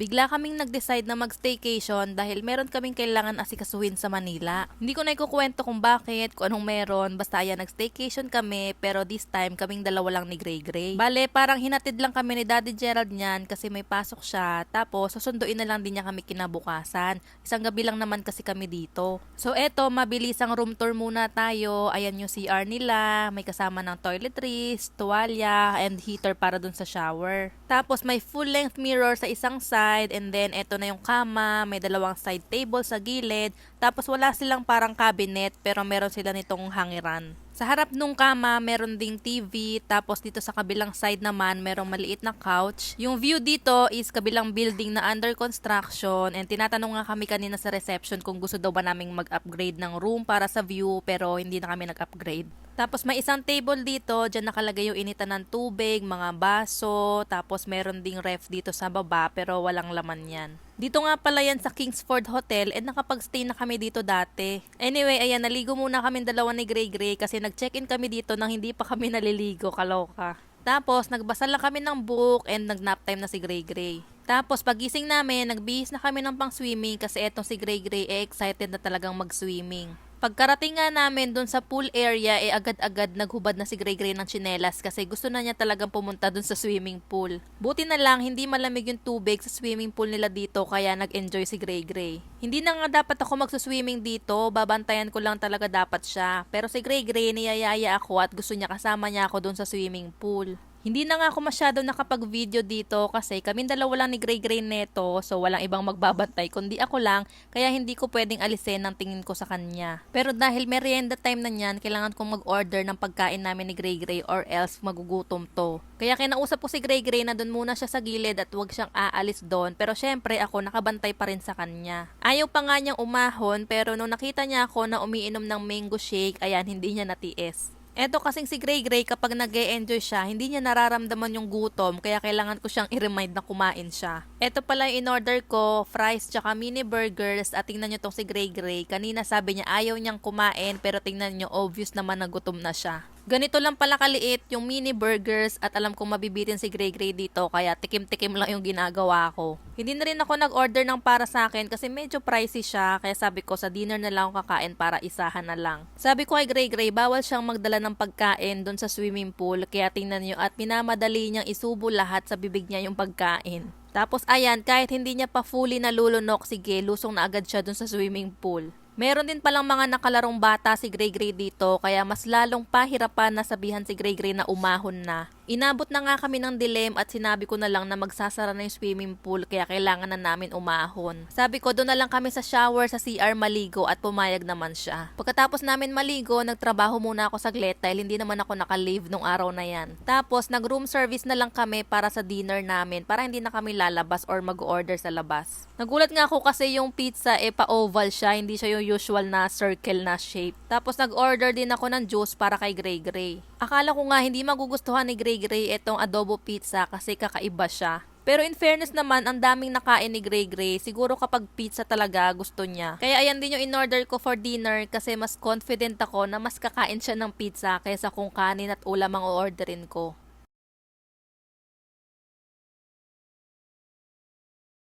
Bigla kaming nag-decide na mag-staycation dahil meron kaming kailangan asikasuhin sa Manila. Hindi ko na ikukwento kung bakit, kung anong meron, basta ayan nag-staycation kami pero this time kaming dalawa lang ni Gray Gray. Bale, parang hinatid lang kami ni Daddy Gerald niyan kasi may pasok siya tapos susunduin na lang din niya kami kinabukasan. Isang gabi lang naman kasi kami dito. So eto, mabilis ang room tour muna tayo. Ayan yung CR nila, may kasama ng toiletries, tuwalya, and heater para dun sa shower. Tapos may full-length mirror sa isang side and then eto na yung kama, may dalawang side table sa gilid. Tapos wala silang parang cabinet pero meron sila nitong hangiran. Sa harap nung kama, meron ding TV. Tapos dito sa kabilang side naman, merong maliit na couch. Yung view dito is kabilang building na under construction. And tinatanong nga kami kanina sa reception kung gusto daw ba naming mag-upgrade ng room para sa view. Pero hindi na kami nag-upgrade. Tapos may isang table dito, dyan nakalagay yung initan ng tubig, mga baso, tapos meron ding ref dito sa baba pero walang laman yan. Dito nga pala yan sa Kingsford Hotel and nakapag-stay na kami dito dati. Anyway, ayan, naligo muna kami dalawa ni Gray Gray kasi nag-check-in kami dito nang hindi pa kami naliligo, kaloka. Tapos, nagbasa lang kami ng book and nag-nap time na si Gray Gray. Tapos, pagising namin, nagbihis na kami ng pang-swimming kasi etong si Gray Gray eh, excited na talagang mag-swimming. Pagkarating nga namin dun sa pool area, eh agad-agad naghubad na si Gray Gray ng tsinelas kasi gusto na niya talagang pumunta dun sa swimming pool. Buti na lang, hindi malamig yung tubig sa swimming pool nila dito kaya nag-enjoy si Gray Gray. Hindi na nga dapat ako magsuswimming dito, babantayan ko lang talaga dapat siya. Pero si Gray Gray niyayaya ako at gusto niya kasama niya ako dun sa swimming pool. Hindi na nga ako masyado nakapag-video dito kasi kami dalawa lang ni Gray Gray neto so walang ibang magbabantay kundi ako lang kaya hindi ko pwedeng alisin ang tingin ko sa kanya. Pero dahil merienda time na niyan, kailangan kong mag-order ng pagkain namin ni Gray Gray or else magugutom to. Kaya kinausap ko si Gray Gray na doon muna siya sa gilid at huwag siyang aalis doon pero syempre ako nakabantay pa rin sa kanya. Ayaw pa nga niyang umahon pero nung nakita niya ako na umiinom ng mango shake, ayan hindi niya natiis. Eto kasing si Gray Gray kapag nag enjoy siya, hindi niya nararamdaman yung gutom kaya kailangan ko siyang i-remind na kumain siya. Eto pala yung in-order ko, fries tsaka mini burgers at tingnan niyo tong si Gray Gray. Kanina sabi niya ayaw niyang kumain pero tingnan niyo obvious naman na gutom na siya. Ganito lang pala kaliit yung mini burgers at alam kong mabibitin si Gray Gray dito kaya tikim-tikim lang yung ginagawa ko. Hindi na rin ako nag-order ng para sa akin kasi medyo pricey siya kaya sabi ko sa dinner na lang ako kakain para isahan na lang. Sabi ko kay Gray Gray bawal siyang magdala ng pagkain doon sa swimming pool kaya tingnan niyo at minamadali niyang isubo lahat sa bibig niya yung pagkain. Tapos ayan, kahit hindi niya pa fully nalulunok, sige, lusong na agad siya dun sa swimming pool. Meron din palang mga nakalarong bata si Gray Gray dito kaya mas lalong pahirapan na sabihan si Gray Gray na umahon na. Inabot na nga kami ng dilim at sinabi ko na lang na magsasara na yung swimming pool kaya kailangan na namin umahon. Sabi ko doon na lang kami sa shower sa CR maligo at pumayag naman siya. Pagkatapos namin maligo, nagtrabaho muna ako saglit dahil hindi naman ako naka-leave nung araw na yan. Tapos nag-room service na lang kami para sa dinner namin para hindi na kami lalabas or mag-order sa labas. Nagulat nga ako kasi yung pizza eh pa-oval siya, hindi siya yung usual na circle na shape. Tapos nag-order din ako ng juice para kay Gray Gray. Akala ko nga hindi magugustuhan ni Gray Gray itong adobo pizza kasi kakaiba siya. Pero in fairness naman, ang daming nakain ni Gray Gray. Siguro kapag pizza talaga gusto niya. Kaya ayan din yung in-order ko for dinner kasi mas confident ako na mas kakain siya ng pizza kaysa kung kanin at ulam ang orderin ko.